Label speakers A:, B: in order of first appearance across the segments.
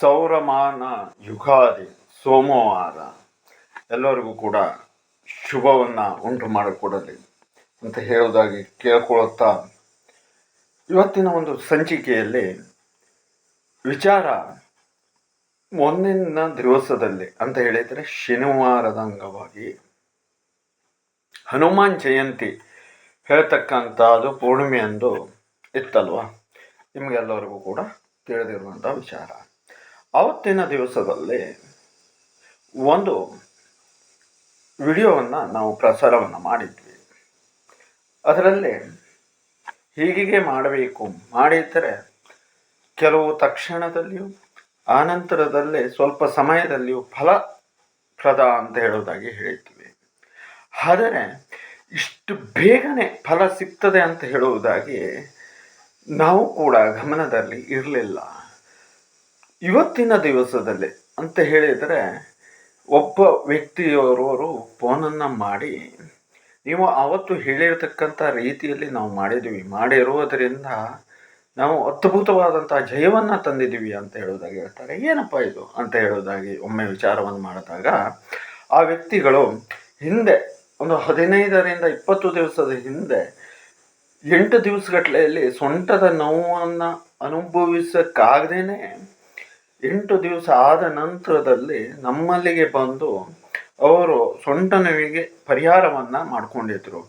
A: ಸೌರಮಾನ ಯುಗಾದಿ, ಸೋಮವಾರ ಎಲ್ಲರಿಗೂ ಕೂಡ ಶುಭವನ್ನು ಉಂಟು ಮಾಡಿಕೊಡಲಿ ಅಂತ ಹೇಳೋದಾಗಿ ಕೇಳ್ಕೊಳ್ಳುತ್ತಾ ಇವತ್ತಿನ ಒಂದು ಸಂಚಿಕೆಯಲ್ಲಿ ವಿಚಾರ ಮೊನ್ನಿನ ದಿವಸದಲ್ಲಿ ಅಂತ ಹೇಳಿದರೆ ಶನಿವಾರದ ಅಂಗವಾಗಿ ಹನುಮಾನ್ ಜಯಂತಿ ಹೇಳ್ತಕ್ಕಂಥದ್ದು ಪೂರ್ಣಿಮೆ ಅಂದು ಇತ್ತಲ್ವ? ನಿಮಗೆಲ್ಲರಿಗೂ ಕೂಡ ತಿಳಿದಿರುವಂಥ ವಿಚಾರ. ಆವತ್ತಿನ ದಿವಸದಲ್ಲಿ ಒಂದು ವಿಡಿಯೋವನ್ನು ನಾವು ಪ್ರಸಾರವನ್ನು ಮಾಡಿದ್ವಿ. ಅದರಲ್ಲಿ ಹೀಗೆ ಮಾಡಬೇಕು ಮಾಡಿದರೆ ಕೆಲವು ತಕ್ಷಣದಲ್ಲಿಯೂ, ಆನಂತರದಲ್ಲೇ ಸ್ವಲ್ಪ ಸಮಯದಲ್ಲಿಯೂ ಫಲಪ್ರದ ಅಂತ ಹೇಳೋದಾಗಿ ಹೇಳಿದ್ವಿ. ಆದರೆ ಇಷ್ಟು ಬೇಗನೆ ಫಲ ಸಿಗ್ತದೆ ಅಂತ ಹೇಳುವುದಾಗಿ ನಾವು ಕೂಡ ಗಮನದಲ್ಲಿ ಇರಲಿಲ್ಲ. ಇವತ್ತಿನ ದಿವಸದಲ್ಲಿ ಅಂತ ಹೇಳಿದರೆ ಒಬ್ಬ ವ್ಯಕ್ತಿಯವರವರು ಫೋನನ್ನು ಮಾಡಿ, ನೀವು ಆವತ್ತು ಹೇಳಿರತಕ್ಕಂಥ ರೀತಿಯಲ್ಲಿ ನಾವು ಮಾಡಿದ್ದೀವಿ ಮಾಡಿರುವುದರಿಂದ ನಾವು ಅದ್ಭುತವಾದಂಥ ಜಯವನ್ನು ತಂದಿದ್ದೀವಿ ಅಂತ ಹೇಳೋದಾಗಿ ಹೇಳ್ತಾರೆ. ಏನಪ್ಪ ಇದು ಅಂತ ಹೇಳೋದಾಗಿ ಒಮ್ಮೆ ವಿಚಾರವನ್ನು ಮಾಡಿದಾಗ, ಆ ವ್ಯಕ್ತಿಗಳು ಹಿಂದೆ, ಒಂದು ಹದಿನೈದರಿಂದ ಇಪ್ಪತ್ತು ದಿವಸದ ಹಿಂದೆ, ಎಂಟು ದಿವಸಗಟ್ಟಲೆಯಲ್ಲಿ ಸೊಂಟದ ನೋವನ್ನು ಅನುಭವಿಸಕ್ಕಾಗದೇನೆ ಎಂಟು ದಿವಸ ಆದ ನಂತರದಲ್ಲಿ ನಮ್ಮಲ್ಲಿಗೆ ಬಂದು ಅವರು ಸೊಂಟ ನೋವಿಗೆ ಪರಿಹಾರವನ್ನು ಮಾಡಿಕೊಂಡಿದ್ರು.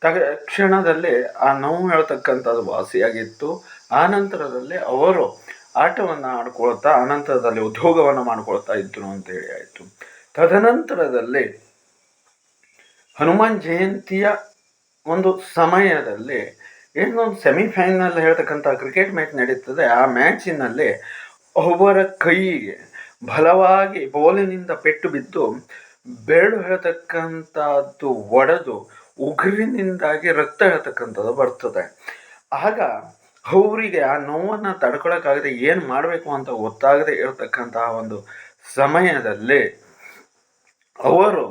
A: ತಕ್ಷಣದಲ್ಲಿ ಆ ನೋವು ಹೇಳ್ತಕ್ಕಂಥದ್ದು ವಾಸಿಯಾಗಿತ್ತು. ಆ ನಂತರದಲ್ಲಿ ಅವರು ಆಟವನ್ನು ಆಡ್ಕೊಳ್ತಾ ಆನಂತರದಲ್ಲಿ ಉದ್ಯೋಗವನ್ನು ಮಾಡ್ಕೊಳ್ತಾ ಇದ್ರು ಅಂತೇಳಿ ಆಯಿತು. ತದನಂತರದಲ್ಲಿ ಹನುಮಾನ್ ಜಯಂತಿಯ ಒಂದು ಸಮಯದಲ್ಲಿ ಏನೊಂದು ಸೆಮಿಫೈನಲ್ ಹೇಳ್ತಕ್ಕಂಥ ಕ್ರಿಕೆಟ್ ಮ್ಯಾಚ್ ನಡೀತದೆ. ಆ ಮ್ಯಾಚಿನಲ್ಲಿ ಒಬ್ಬರ ಕೈಗೆ ಬಲವಾಗಿ ಬೋಲಿನಿಂದ ಪೆಟ್ಟು ಬಿದ್ದು ಬೆರಳು ಹೇಳ್ತಕ್ಕಂಥದ್ದು ಒಡೆದು ಉಗುರಿನಿಂದಾಗಿ ರಕ್ತ ಹೇಳ್ತಕ್ಕಂಥದ್ದು ಬರ್ತದೆ. ಆಗ ಅವರಿಗೆ ಆ ನೋವನ್ನು ತಡ್ಕೊಳಕ್ಕಾಗದೆ ಏನು ಮಾಡಬೇಕು ಅಂತ ಗೊತ್ತಾಗದೆ ಇರತಕ್ಕಂತಹ ಒಂದು ಸಮಯದಲ್ಲಿ ಅವರು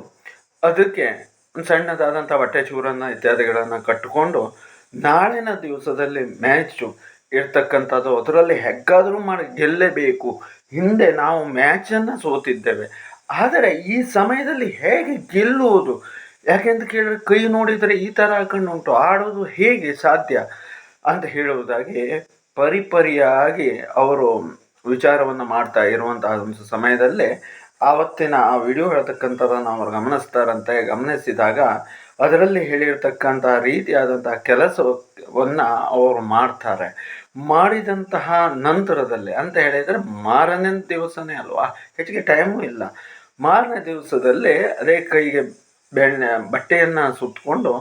A: ಅದಕ್ಕೆ ಸಣ್ಣದಾದಂಥ ಬಟ್ಟೆ ಚೂರನ್ನು ಇತ್ಯಾದಿಗಳನ್ನು ಕಟ್ಟಿಕೊಂಡು ನಾಳಿನ ದಿವಸದಲ್ಲಿ ಮ್ಯಾಚು ಇರ್ತಕ್ಕಂಥದ್ದು. ಅದರಲ್ಲಿ ಹೆಗ್ಗಾದರೂ ಮಾಡಿ ಗೆಲ್ಲಬೇಕು. ಹಿಂದೆ ನಾವು ಮ್ಯಾಚನ್ನು ಸೋತಿದ್ದೇವೆ. ಆದರೆ ಈ ಸಮಯದಲ್ಲಿ ಹೇಗೆ ಗೆಲ್ಲುವುದು? ಯಾಕೆಂತ ಕೇಳಿದ್ರೆ ಕೈ ನೋಡಿದರೆ ಈ ಥರ ಹಾಕೊಂಡುಂಟು ಆಡೋದು ಹೇಗೆ ಸಾಧ್ಯ ಅಂತ ಹೇಳುವುದಾಗಿ ಪರಿಪರಿಯಾಗಿ ಅವರು ವಿಚಾರವನ್ನು ಮಾಡ್ತಾ ಇರುವಂತಹ ಒಂದು ಸಮಯದಲ್ಲೇ ಆವತ್ತಿನ ಆ ವಿಡಿಯೋ ಹೇಳ್ತಕ್ಕಂಥದ್ದನ್ನು ಅವರು ಗಮನಿಸ್ತಾರಂತೆ. ಗಮನಿಸಿದಾಗ ಅದರಲ್ಲಿ ಹೇಳಿರ್ತಕ್ಕಂಥ ರೀತಿಯಾದಂತಹ ಕೆಲಸವನ್ನು ಅವರು ಮಾಡ್ತಾರೆ. ಮಾಡಿದಂತಹ ನಂತರದಲ್ಲಿ ಅಂತ ಹೇಳಿದರೆ ಮಾರನೇ ದಿವಸನೇ ಅಲ್ವಾ? ಹೆಚ್ಚಿಗೆ ಟೈಮು ಇಲ್ಲ. ಮಾರನೇ ದಿವಸದಲ್ಲಿ ಅದೇ ಕೈಗೆ ಬೆಣ್ಣೆ, ಬಟ್ಟೆಯನ್ನು ಸುತ್ತಕೊಂಡು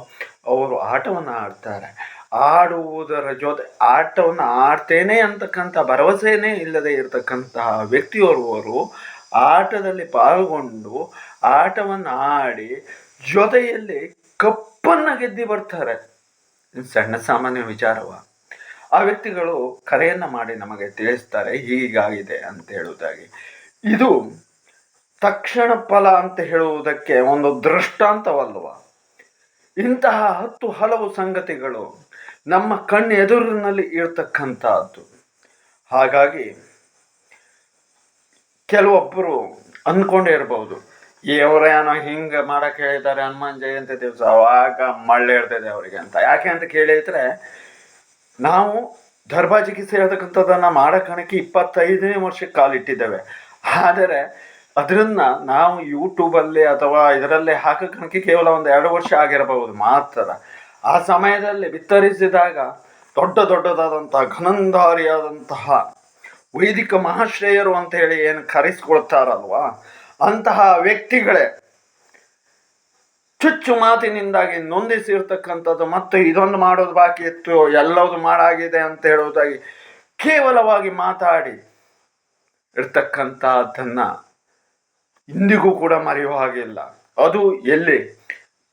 A: ಅವರು ಆಟವನ್ನು ಆಡ್ತಾರೆ. ಆಡುವುದರ ಜೊತೆ ಆಟವನ್ನು ಆಡ್ತೇನೆ ಅಂತಕ್ಕಂಥ ಭರವಸೆಯೇ ಇಲ್ಲದೆ ಇರತಕ್ಕಂತಹ ವ್ಯಕ್ತಿಯೋರ್ವರು ಆಟದಲ್ಲಿ ಪಾಲ್ಗೊಂಡು ಆಟವನ್ನು ಆಡಿ ಜೊತೆಯಲ್ಲಿ ಕಪ್ಪನ್ನು ಗೆದ್ದಿ ಬರ್ತಾರೆ. ಸಣ್ಣ ಸಾಮಾನ್ಯ ವಿಚಾರವ. ಆ ವ್ಯಕ್ತಿಗಳು ಕರೆಯನ್ನು ಮಾಡಿ ನಮಗೆ ತಿಳಿಸ್ತಾರೆ, ಹೀಗಾಗಿದೆ ಅಂತ ಹೇಳುವುದಾಗಿ. ಇದು ತಕ್ಷಣ ಫಲ ಅಂತ ಹೇಳುವುದಕ್ಕೆ ಒಂದು ದೃಷ್ಟಾಂತವಲ್ವ. ಇಂತಹ ಹತ್ತು ಹಲವು ಸಂಗತಿಗಳು ನಮ್ಮ ಕಣ್ಣು ಎದುರಿನಲ್ಲಿ ಇರ್ತಕ್ಕಂಥದ್ದು. ಹಾಗಾಗಿ ಕೆಲವೊಬ್ಬರು ಅಂದ್ಕೊಂಡೇ ಇವರು ಏನೋ ಹಿಂಗೆ ಮಾಡಕ್ಕೆ ಹೇಳಿದ್ದಾರೆ ಹನುಮಾನ್ ಜಯಂತಿ ದಿವಸ, ಅವಾಗ ಮಳ್ಳೆ ಇರ್ತದೆ ಅವರಿಗೆ ಅಂತ. ಯಾಕೆ ಅಂತ ಕೇಳಿದ್ರೆ, ನಾವು ಧರ್ಮ ಚಿಕಿತ್ಸೆ ಹೇಳ್ತಕ್ಕಂಥದ್ದನ್ನು ಮಾಡಕ್ಕಣಕ್ಕೆ ಇಪ್ಪತ್ತೈದನೇ ವರ್ಷಕ್ಕೆ ಕಾಲಿಟ್ಟಿದ್ದೇವೆ ಆದರೆ ಅದರಿಂದ ನಾವು ಯೂಟ್ಯೂಬಲ್ಲಿ ಅಥವಾ ಇದರಲ್ಲೇ ಹಾಕಕ್ಕಣಕ್ಕೆ ಕೇವಲ ಒಂದು ಎರಡು ವರ್ಷ ಆಗಿರಬಹುದು ಮಾತ್ರ. ಆ ಸಮಯದಲ್ಲಿ ಬಿತ್ತರಿಸಿದಾಗ ದೊಡ್ಡ ದೊಡ್ಡದಾದಂತಹ ಘನಂಧಾರಿಯಾದಂತಹ ವೈದಿಕ ಮಹಾಶ್ರೇಯರು ಅಂತ ಹೇಳಿ ಏನು ಕರೆಸ್ಕೊಳ್ತಾರಲ್ವಾ? ಅಂತಹ ವ್ಯಕ್ತಿಗಳೇ ಚುಚ್ಚು ಮಾತಿನಿಂದಾಗಿ ನೊಂದಿಸಿರ್ತಕ್ಕಂಥದ್ದು ಮತ್ತು ಇದೊಂದು ಮಾಡೋದು ಬಾಕಿ ಇತ್ತು ಎಲ್ಲವುದು ಮಾಡಾಗಿದೆ ಅಂತ ಹೇಳೋದಾಗಿ ಕೇವಲವಾಗಿ ಮಾತಾಡಿ ಇರ್ತಕ್ಕಂಥದ್ದನ್ನು ಇಂದಿಗೂ ಕೂಡ ಮರೆಯುವ ಹಾಗಿಲ್ಲ ಅದು ಎಲ್ಲಿ?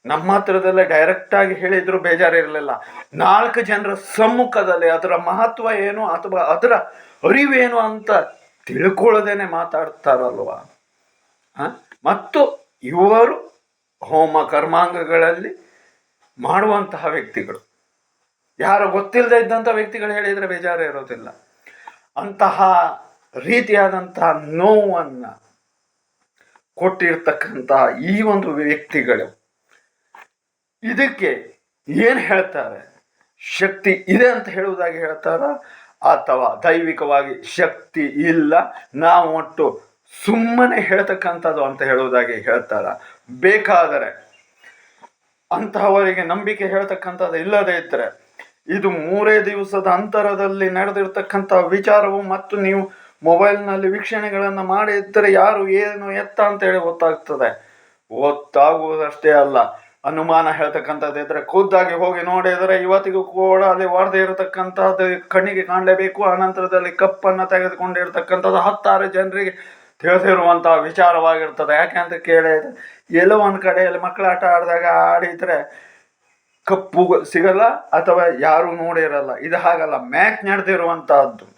A: ನಮ್ಮ ಹತ್ರದಲ್ಲೇ ಡೈರೆಕ್ಟಾಗಿ ಹೇಳಿದ್ರು ಬೇಜಾರಿರಲಿಲ್ಲ. ನಾಲ್ಕು ಜನರ ಸಮ್ಮುಖದಲ್ಲಿ ಅದರ ಮಹತ್ವ ಏನು, ಅಥವಾ ಅದರ ಅರಿವೇನು ಅಂತ ತಿಳ್ಕೊಳ್ಳದೇನೆ ಮಾತಾಡ್ತಾರಲ್ವ? ಮತ್ತು ಇವರು ಹೋಮ ಕರ್ಮಾಂಗಗಳಲ್ಲಿ ಮಾಡುವಂತಹ ವ್ಯಕ್ತಿಗಳು. ಯಾರು ಗೊತ್ತಿಲ್ಲದೆ ಇದ್ದಂಥ ವ್ಯಕ್ತಿಗಳು ಹೇಳಿದರೆ ಬೇಜಾರು ಇರೋದಿಲ್ಲ. ಅಂತಹ ರೀತಿಯಾದಂತಹ ನೋವನ್ನು ಕೊಟ್ಟಿರ್ತಕ್ಕಂತಹ ಈ ಒಂದು ವ್ಯಕ್ತಿಗಳು. ಇದಕ್ಕೆ ಏನು ಹೇಳ್ತಾರೆ? ಶಕ್ತಿ ಇದೆ ಅಂತ ಹೇಳುವುದಾಗಿ ಹೇಳ್ತಾರ? ಅಥವಾ ದೈವಿಕವಾಗಿ ಶಕ್ತಿ ಇಲ್ಲ, ನಾವು ಒಟ್ಟು ಸುಮ್ಮನೆ ಹೇಳ್ತಕ್ಕಂಥದ್ದು ಅಂತ ಹೇಳುವುದಾಗಿ ಹೇಳ್ತಾರ. ಬೇಕಾದರೆ ಅಂತಹವರಿಗೆ ನಂಬಿಕೆ ಹೇಳ್ತಕ್ಕಂಥದ್ದು ಇಲ್ಲದೇ ಇದ್ದರೆ ಇದು ಮೂರೇ ದಿವಸದ ಅಂತರದಲ್ಲಿ ನಡೆದಿರ್ತಕ್ಕಂಥ ವಿಚಾರವು ಮತ್ತು ನೀವು ಮೊಬೈಲ್ನಲ್ಲಿ ವೀಕ್ಷಣೆಗಳನ್ನು ಮಾಡಿದ್ದರೆ ಯಾರು ಏನು ಎತ್ತ ಅಂತೇಳಿ ಗೊತ್ತಾಗ್ತದೆ. ಗೊತ್ತಾಗುವುದಷ್ಟೇ ಅಲ್ಲ. ಅನುಮಾನ ಹೇಳ್ತಕ್ಕಂಥದ್ದು ಇದ್ದರೆ ಖುದ್ದಾಗಿ ಹೋಗಿ ನೋಡಿದರೆ ಇವತ್ತಿಗೂ ಕೂಡ ಅಲ್ಲಿ ಒಡೆದೇ ಇರತಕ್ಕಂಥದ್ದು ಕಣ್ಣಿಗೆ ಕಾಣಲೇಬೇಕು. ಅನಂತರದಲ್ಲಿ ಕಪ್ಪನ್ನು ತೆಗೆದುಕೊಂಡಿರ್ತಕ್ಕಂಥದ್ದು ಹತ್ತಾರು ಜನರಿಗೆ ತಿಳಿದಿರುವಂತಹ ವಿಚಾರವಾಗಿರ್ತದೆ. ಯಾಕೆ ಅಂತ ಕೇಳಿದ್ರೆ ಎಲ್ಲೋ ಒಂದು ಕಡೆಯಲ್ಲಿ ಮಕ್ಕಳು ಆಟ ಆಡಿದಾಗ ಆಡಿದರೆ ಕಪ್ಪು ಸಿಗಲ್ಲ ಅಥವಾ ಯಾರು ನೋಡಿರಲ್ಲ. ಇದು ಹಾಗಲ್ಲ. ಮ್ಯಾಚ್ ನಡೆದಿರುವಂತಹದ್ದು.